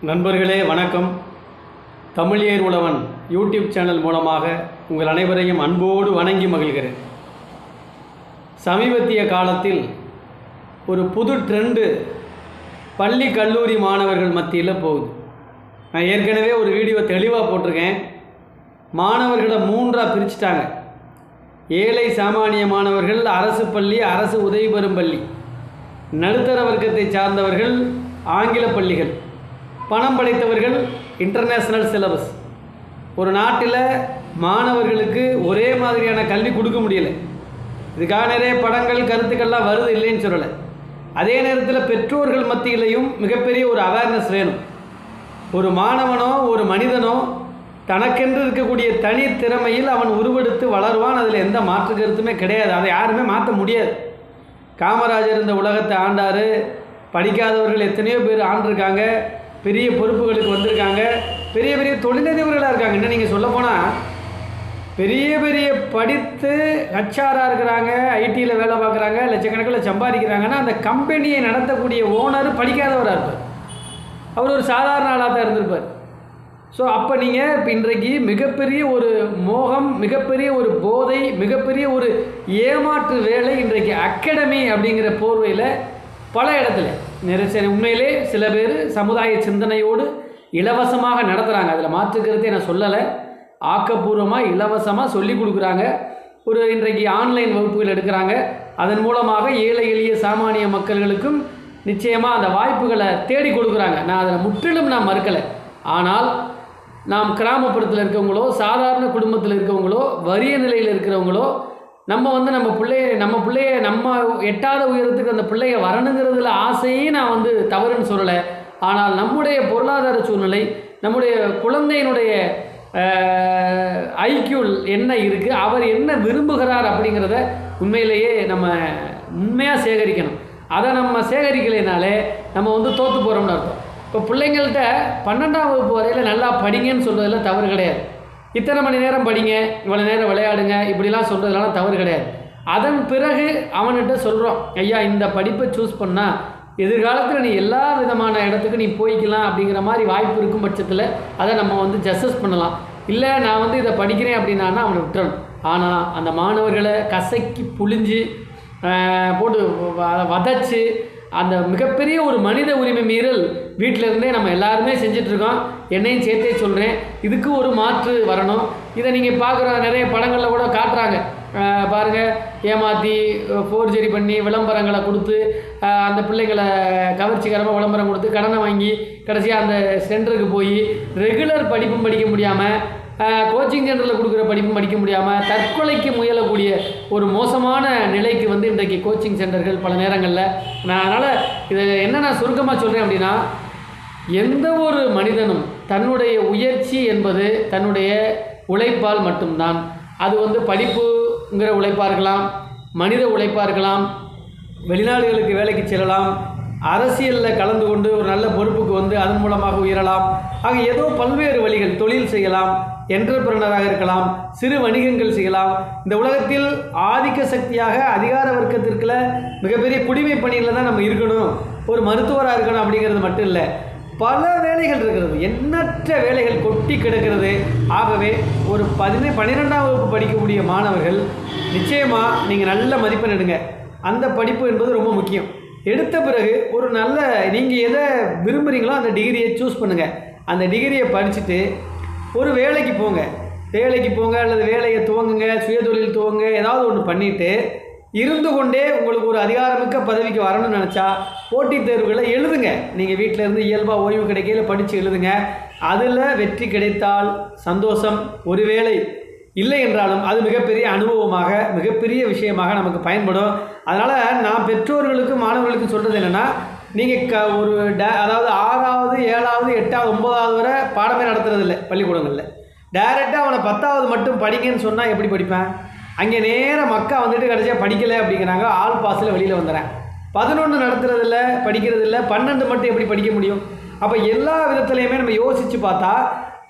நண்பர்களே வணக்கம். தமிழியர் உழவன் YouTube channel மூலமாக உங்கள் அனைவரையும் அன்போடு வணங்கி மகிழ்கிறேன். சமீபத்திய காலத்தில் ஒரு புது ட்ரெண்டு பள்ளி கல்லூரி மாணவர்கள் மத்தியில் போகுது. நான் ஏற்கனவே ஒரு வீடியோ தெளிவாக போட்டிருக்கேன். மாணவர்களை மூன்றாக பிரிச்சுட்டாங்க. ஏழை சாமானிய மாணவர்கள் அரசு பள்ளி அரசு உதவி பெறும் பள்ளி. நடுத்தர வர்க்கத்தை சார்ந்தவர்கள் ஆங்கில பள்ளிகள். பணம் படைத்தவர்கள் இன்டர்நேஷ்னல் சிலபஸ் ஒரு நாட்டில் மாணவர்களுக்கு ஒரே மாதிரியான கல்வி கொடுக்க முடியல. இதுக்காக நிறைய படங்கள் கருத்துக்கள்லாம் வருது இல்லைன்னு சொல்லலை. அதே நேரத்தில் பெற்றோர்கள் மத்தியிலையும் மிகப்பெரிய ஒரு அவேர்னஸ் வேணும். ஒரு மாணவனோ ஒரு மனிதனோ தனக்கென்று இருக்கக்கூடிய தனி திறமையில் அவன் உருவெடுத்து வளருவான். அதில் எந்த மாற்று கருத்துமே கிடையாது. அதை யாருமே மாற்ற முடியாது. காமராஜர் இந்த உலகத்தை ஆண்டார். படிக்காதவர்கள் எத்தனையோ பேர் ஆண்டிருக்காங்க. பெரிய பொறுப்புகளுக்கு வந்திருக்காங்க. பெரிய பெரிய தொழிலதிபர்களாக இருக்காங்க. இன்னும் நீங்கள் சொல்ல போனால் பெரிய பெரிய படித்து ஹச்ஆராக இருக்கிறாங்க. ஐடியில் வேலை பார்க்குறாங்க. லட்சக்கணக்கில் சம்பாதிக்கிறாங்கன்னா அந்த கம்பெனியை நடத்தக்கூடிய ஓனர் படிக்காதவராக இருப்பார். அவர் ஒரு சாதாரண ஆளாக தான் இருந்திருப்பார். ஸோ அப்போ நீங்கள் இப்போ இன்றைக்கு மிகப்பெரிய ஒரு மோகம் மிகப்பெரிய ஒரு போதை மிகப்பெரிய ஒரு ஏமாற்று வேலை இன்றைக்கு அகாடமி அப்படிங்கிற போர்வையில் பல இடத்துல. நிறைய சரி உண்மையிலே சில பேர் சமுதாய சிந்தனையோடு இலவசமாக நடத்துகிறாங்க அதில் மாற்றுக்கிறதே நான் சொல்லலை. ஆக்கப்பூர்வமாக இலவசமாக சொல்லி கொடுக்குறாங்க. ஒரு இன்றைக்கு ஆன்லைன் வகுப்புகள் எடுக்கிறாங்க. அதன் மூலமாக ஏழை எளிய சாமானிய மக்கள்களுக்கும் நிச்சயமாக அந்த வாய்ப்புகளை தேடி கொடுக்குறாங்க. நான் அதில் முற்றிலும் நான் மறுக்கலை. ஆனால் நாம் கிராமப்புறத்தில் இருக்கவங்களோ சாதாரண குடும்பத்தில் இருக்கவங்களோ வறிய நிலையில் இருக்கிறவங்களோ நம்ம வந்து நம்ம பிள்ளைய நம்ம பிள்ளைய நம்ம எட்டாத உயரத்துக்கு அந்த பிள்ளைய வரணுங்கிறதுல ஆசையே நான் வந்து தவறுன்னு சொல்லலை. ஆனால் நம்முடைய பொருளாதார சூழ்நிலை நம்முடைய குழந்தையினுடைய ஐக்கியூ என்ன இருக்குது அவர் என்ன விரும்புகிறார் அப்படிங்கிறத உண்மையிலேயே நம்ம உண்மையாக சேகரிக்கணும். அதை நம்ம சேகரிக்கலைனாலே நம்ம வந்து தோற்று போகிறோம்னு அர்த்தம். இப்போ பிள்ளைங்கள்ட்ட பன்னெண்டாம் வகுப்பு வரையில் நல்லா படிங்கன்னு சொல்கிறதுல தவறு கிடையாது. இத்தனை மணி நேரம் படிங்க இவ்வளோ நேரம் விளையாடுங்க இப்படிலாம் சொல்கிறதுனால தவறு கிடையாது. அதன் பிறகு அவன்கிட்ட சொல்கிறோம் ஐயா இந்த படிப்பை சூஸ் பண்ணால் எதிர்காலத்தில் நீ எல்லா விதமான இடத்துக்கு நீ போய்க்கலாம் அப்படிங்கிற மாதிரி வாய்ப்பு இருக்கும் பட்சத்தில் அதை நம்ம வந்து ஜஸ்டஸ் பண்ணலாம். இல்லை நான் வந்து இதை படிக்கிறேன் அப்படின்னா அவனை விட்டுறணும். ஆனால் அந்த மாணவர்களை கசக்கி புழிஞ்சு போட்டு வதச்சு அந்த மிகப்பெரிய ஒரு மனித உரிமை மீறல் வீட்டிலிருந்தே நம்ம எல்லாருமே செஞ்சிட்ருக்கோம். என்னையும் சேர்த்தே சொல்கிறேன் இதுக்கு ஒரு மாற்று வரணும். இதை நீங்கள் பார்க்குற நிறைய படங்களில் கூட காட்டுறாங்க. பாருங்கள் ஏமாற்றி ஃபோர்ஜரி பண்ணி விளம்பரங்களை கொடுத்து அந்த பிள்ளைங்களை கவர்ச்சிகரமாக விளம்பரம் கொடுத்து கடனை வாங்கி கடைசியாக அந்த சென்டருக்கு போய் ரெகுலர் படிப்பும் படிக்க முடியாமல் கோச்சிங் சென்டரில் கொடுக்குற படிப்பும் படிக்க முடியாமல் தற்கொலைக்கு முயலக்கூடிய ஒரு மோசமான நிலைக்கு வந்து இன்றைக்கு கோச்சிங் சென்டர்கள் பல நேரங்களில். நான் அதனால் இதை என்ன நான் சுருக்கமாக சொல்கிறேன் அப்படின்னா எந்த ஒரு மனிதனும் தன்னுடைய உயர்ச்சி என்பது தன்னுடைய உழைப்பால் மட்டும்தான். அது வந்து படிப்புங்கிற உழைப்பாக இருக்கலாம் மனித உழைப்பாக இருக்கலாம் வெளிநாடுகளுக்கு வேலைக்கு செல்லலாம் அரசியலில் கலந்து கொண்டு ஒரு நல்ல பொறுப்புக்கு வந்து அதன் மூலமாக உயரலாம். ஆக ஏதோ பல்வேறு வழிகள் தொழில் செய்யலாம் என்டர்பிரனராக இருக்கலாம் சிறு வணிகங்கள் செய்யலாம். இந்த உலகத்தில் ஆதிக்க சக்தியாக அதிகார வர்க்கத்திற்குள்ள மிகப்பெரிய குடிமை பணியில் தான் நம்ம இருக்கணும். ஒரு மருத்துவராக இருக்கணும் அப்படிங்கிறது மட்டும் இல்லை. பல வேலைகள் இருக்கிறது. எண்ணற்ற வேலைகள் கொட்டி கிடக்கிறது. ஆகவே ஒரு பதினே பன்னிரெண்டாம் வகுப்பு படிக்கக்கூடிய மாணவர்கள் நிச்சயமாக நீங்கள் நல்ல மதிப்பெண் எடுங்க. அந்த படிப்பு என்பது ரொம்ப முக்கியம். எடுத்த பிறகு ஒரு நல்ல நீங்கள் எதை விரும்புகிறீங்களோ அந்த டிகிரியை சூஸ் பண்ணுங்கள் அந்த டிகிரியை படிச்சுட்டு ஒரு வேலைக்கு போங்க. வேலைக்கு போங்க அல்லது வேலையை துவங்குங்க சுயதொழில் துவங்க ஏதாவது ஒன்று பண்ணிவிட்டு இருந்து கொண்டே உங்களுக்கு ஒரு அதிகாரமிக்க பதவிக்கு வரணும்னு நினச்சா போட்டித் தேர்வுகளை எழுதுங்க. நீங்கள் வீட்டில் இருந்து இயல்பாக ஓய்வு கிடைக்கையில் படித்து எழுதுங்க. அதில் வெற்றி கிடைத்தால் சந்தோஷம். ஒருவேளை இல்லை என்றாலும் அது மிகப்பெரிய அனுபவமாக மிகப்பெரிய விஷயமாக நமக்கு பயன்படும். அதனால் நான் பெற்றோர்களுக்கு மாணவர்களுக்கு சொல்கிறது என்னென்னா நீங்கள் க ஒரு டே அதாவது ஆறாவது ஏழாவது எட்டாவது ஒம்பதாவது வரை பாடமே நடத்துறதில்ல பள்ளிக்கூடங்களில். டைரெக்டாக அவனை பத்தாவது மட்டும் படிக்கன்னு சொன்னால் எப்படி படிப்பேன்? அங்கே நேராக மக்கா வந்துட்டு கடைசியாக படிக்கலை அப்படிங்கிறாங்க. ஆள் பாஸில் வெளியில் வந்துடுறேன் பதினொன்று நடத்துறதில்ல படிக்கிறதில்ல. பன்னெண்டு மட்டும் எப்படி படிக்க முடியும்? அப்போ எல்லா விதத்துலையுமே நம்ம யோசித்து பார்த்தா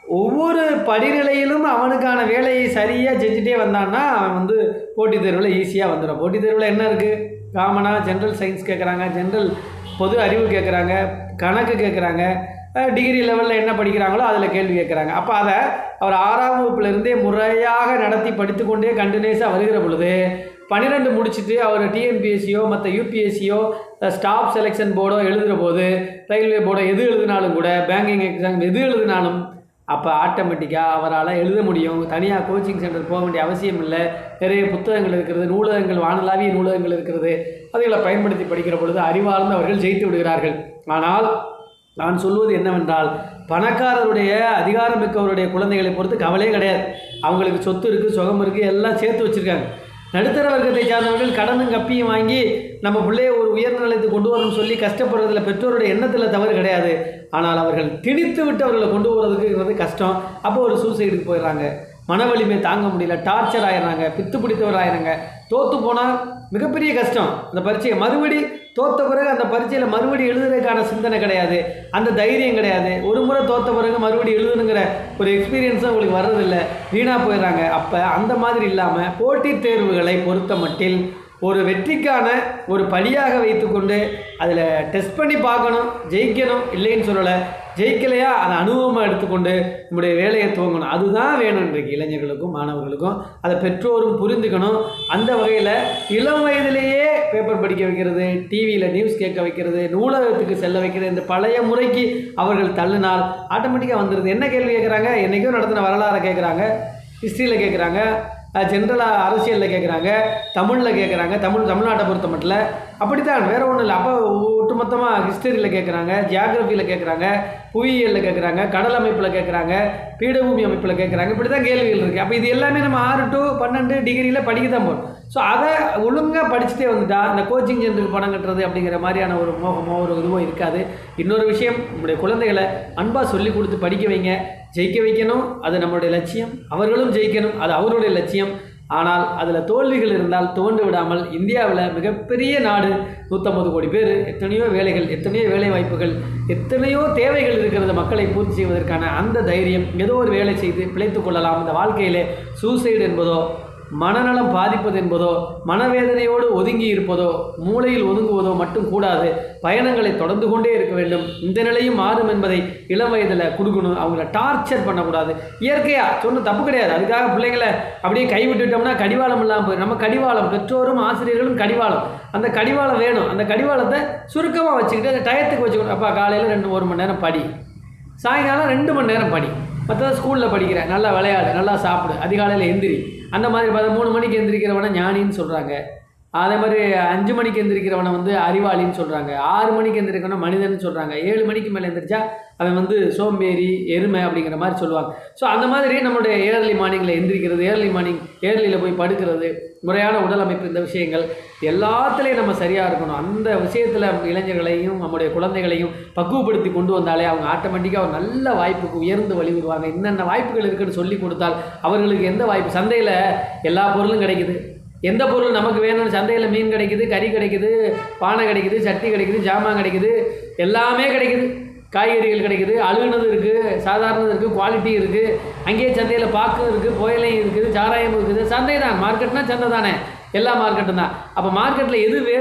ஒவ்வொரு படிநிலையிலும் அவனுக்கான வேலையை சரியாக செஞ்சுட்டே வந்தான்னா அவன் வந்து போட்டித் தேர்வில் ஈஸியாக வந்துடும். போட்டித் தேர்வில் என்ன இருக்குது காமனாக ஜென்ரல் சயின்ஸ் கேட்குறாங்க ஜென்ரல் பொது அறிவு கேட்குறாங்க கணக்கு கேட்குறாங்க டிகிரி லெவலில் என்ன படிக்கிறாங்களோ அதில் கேள்வி கேட்குறாங்க அப்போ அதை அவர் ஆறாம் வகுப்புலேருந்தே முறையாக நடத்தி படித்துக்கொண்டே கண்டினியூஸாக வருகிற பொழுது பன்னிரெண்டு முடிச்சுட்டு அவர் டிஎன்பிஎஸ்சியோ மற்ற யூபிஎஸ்சியோ ஸ்டாஃப் செலெக்ஷன் போர்டோ எழுதுகிற போது ரயில்வே போர்டோ எது எழுதினாலும் கூட பேங்கிங் எக்ஸாம் எது எழுதினாலும் அப்போ ஆட்டோமேட்டிக்காக அவரால் எழுத முடியும். தனியாக கோச்சிங் சென்டர் போக வேண்டிய அவசியம் இல்லை. நிறைய புத்தகங்கள் இருக்கிறது நூலகங்கள் வானலாவிய நூலகங்கள் இருக்கிறது. அதைகளை பயன்படுத்தி படிக்கிற பொழுது அறிவார்ந்து அவர்கள் ஜெயித்து விடுகிறார்கள். ஆனால் நான் சொல்வது என்னவென்றால் பணக்காரருடைய அதிகாரம் மிக்கவருடைய குழந்தைகளை பொறுத்து கவலையே கிடையாது. அவங்களுக்கு சொத்து இருக்குது சுகம் இருக்குது எல்லாம் சேர்த்து வச்சுருக்காங்க. நடுத்தர வர்க்கத்தை சார்ந்தவர்கள் கடனும் கப்பியும் வாங்கி நம்ம பிள்ளைய ஒரு உயர்ந்த நிலையத்துக்கு கொண்டு வரணும்னு சொல்லி கஷ்டப்படுறதுல பெற்றோருடைய எண்ணத்தில் தவறு கிடையாது. ஆனால் அவர்கள் திணித்து விட்டு அவர்களை கொண்டு போகிறதுக்குங்கிறது கஷ்டம். அப்போ ஒரு சூசைடுக்கு போயிடுறாங்க. மன வலிமை தாங்க முடியல. டார்ச்சர் ஆயிடுறாங்க. பித்து பிடித்தவர் ஆயிடுறாங்க. தோற்று போனால் மிகப்பெரிய கஷ்டம். அந்த பரீட்சையை மறுபடி தோத்த பிறகு அந்த பரீட்சையில் மறுபடி எழுதுறதுக்கான சிந்தனை கிடையாது. அந்த தைரியம் கிடையாது. ஒரு முறை தோத்த பிறகு மறுபடி எழுதணுங்கிற ஒரு எக்ஸ்பீரியன்ஸும் உங்களுக்கு வர்றதில்லை. வீணாக போயிடுறாங்க. அப்போ அந்த மாதிரி இல்லாமல் போட்டித் தேர்வுகளை பொறுத்த மட்டில் ஒரு வெற்றிக்கான ஒரு படியாக வைத்துக்கொண்டு அதில் டெஸ்ட் பண்ணி பார்க்கணும் ஜெயிக்கணும் இல்லைன்னு சொல்லலை. ஜெயிக்கலையா? அதை அனுபவமாக எடுத்துக்கொண்டு நம்முடைய வேலையை துவங்கணும். அதுதான் வேணும் இன்றைக்கு இளைஞர்களுக்கும் மாணவர்களுக்கும். அதை பெற்றோரும் புரிந்துக்கணும். அந்த வகையில் இளம் வயதிலேயே பேப்பர் படிக்க வைக்கிறது டிவியில் நியூஸ் கேட்க வைக்கிறது நூலகத்துக்கு செல்ல வைக்கிறது இந்த பழைய முறைக்கு அவர்கள் தள்ளினால் ஆட்டோமேட்டிக்காக வந்துடுது. என்ன கேள்வி கேட்குறாங்க? என்றைக்கும் நடத்தின வரலாறை கேட்குறாங்க ஹிஸ்ட்ரியில் கேட்குறாங்க. ஜென்ரலாக அரசியலில் கேட்குறாங்க தமிழில் கேட்குறாங்க தமிழ் தமிழ்நாட்டை பொறுத்த மட்டும் அப்படித்தான் வேறு ஒன்றும் இல்லை. அப்போ ஒட்டுமொத்தமாக ஹிஸ்டரியில் கேட்குறாங்க ஜியாகிரஃபியில் கேட்குறாங்க புவியியலில் கேட்குறாங்க கடல் அமைப்பில் கேட்குறாங்க பீடபூமி அமைப்பில் கேட்குறாங்க இப்படி தான் கேள்விகள் இருக்குது அப்போ இது எல்லாமே நம்ம ஆறு டு பன்னெண்டு டிகிரியில் படிக்க தான் போகிறோம் ஸோ அதை ஒழுங்காக படிச்சுட்டே வந்துட்டா இந்த கோச்சிங் சென்டருக்கு பணம் கட்டுறது அப்படிங்கிற மாதிரியான ஒரு மோகமோ ஒரு இதுவோ இருக்காது. இன்னொரு விஷயம் நம்முடைய குழந்தைகளை அன்பாக சொல்லி கொடுத்து படிக்க வைங்க. ஜெயிக்க வைக்கணும் அது நம்மளுடைய லட்சியம். அவர்களும் ஜெயிக்கணும் அது அவருடைய லட்சியம். ஆனால் அதில் தோல்விகள் இருந்தால் துவண்டு விடாமல் இந்தியாவில் மிகப்பெரிய நாடு நூற்றம்பது கோடி பேர் எத்தனையோ வேலைகள் எத்தனையோ வேலை வாய்ப்புகள் எத்தனையோ தேவைகள் இருக்கிறது மக்களை பூர்த்தி செய்வதற்கான அந்த தைரியம் ஏதோ ஒரு வேலை செய்து பிழைத்து கொள்ளலாம். இந்த வாழ்க்கையிலே சூசைடு என்பதோ மனநலம் பாதிப்பது என்பதோ மனவேதனையோடு ஒதுங்கி இருப்பதோ மூளையில் ஒதுங்குவதோ மட்டும் கூடாது. பயணங்களை தொடர்ந்து கொண்டே இருக்க வேண்டும். இந்த நிலையும் மாறும் என்பதை இளம் வயதில் கொடுக்கணும். அவங்கள டார்ச்சர் பண்ணக்கூடாது. இயற்கையாக சொன்ன தப்பு கிடையாது. அதுக்காக பிள்ளைங்களை அப்படியே கைவிட்டுட்டோம்னா கடிவாளம் இல்லாமல் போய் நம்ம கடிவாளம் பெற்றோரும் ஆசிரியர்களும் கடிவாளம். அந்த கடிவாளம் வேணும். அந்த கடிவாளத்தை சுருக்கமாக வச்சுக்கிட்டு அந்த டயத்துக்கு வச்சுக்கணும். அப்பா காலையில் ரெண்டு ஒரு மணி நேரம் படி. சாயங்காலம் ரெண்டு மணி நேரம் படி. மற்ற ஸ்கூலில் படிக்கிறேன் நல்லா விளையாடு நல்லா சாப்பிடு. அதிகாலையில் எந்திரி. அந்த மாதிரி பார்த்தா மூணு மணிக்கு எந்திரிக்கிறவனை ஞானின்னு சொல்கிறாங்க அதே மாதிரி அஞ்சு மணிக்கு எந்திரிக்கிறவனை வந்து அறிவாளின்னு சொல்கிறாங்க ஆறு மணிக்கு எந்திரிக்கணும் மனிதன் சொல்கிறாங்க ஏழு மணிக்கு மேலே எந்திரிச்சா அவன் வந்து சோம்பேறி எருமை அப்படிங்கிற மாதிரி சொல்லுவாங்க. ஸோ அந்த மாதிரி நம்மளுடைய ஏர்லி மார்னிங்கில் எந்திரிக்கிறது ஏர்லி மார்னிங் ஏர்லியில் போய் படுக்கிறது முறையான உடல் அமைப்பு இந்த விஷயங்கள் எல்லாத்துலேயும் நம்ம சரியாக இருக்கணும். அந்த விஷயத்தில் இளைஞர்களையும் நம்முடைய குழந்தைகளையும் பக்குவப்படுத்தி கொண்டு வந்தாலே அவங்க ஆட்டோமேட்டிக்காக ஒரு நல்ல வாய்ப்புக்கு உயர்ந்து வழிவிடுவாங்க என்னென்ன வாய்ப்புகள் இருக்குன்னு சொல்லி கொடுத்தால் அவர்களுக்கு எந்த வாய்ப்பு? சந்தையில் எல்லா பொருளும் கிடைக்குது. எந்த பொருள் நமக்கு வேணும்னு சந்தையில் மீன் கிடைக்குது கறி கிடைக்குது பானை கிடைக்குது சட்டி கிடைக்குது ஜாமான் கிடைக்குது எல்லாமே கிடைக்குது. காய்கறிகள் கிடைக்குது அழுகுனது இருக்குது சாதாரணது இருக்குது குவாலிட்டி இருக்குது அங்கேயே சந்தையில் பாக்கும் இருக்குது புயலையும் இருக்குது சாராயம் இருக்குது. சந்தை தான் மார்க்கெட்னா சந்தை தானே எல்லா மார்க்கெட்டும் தான். அப்போ மார்க்கெட்டில் எது வேறு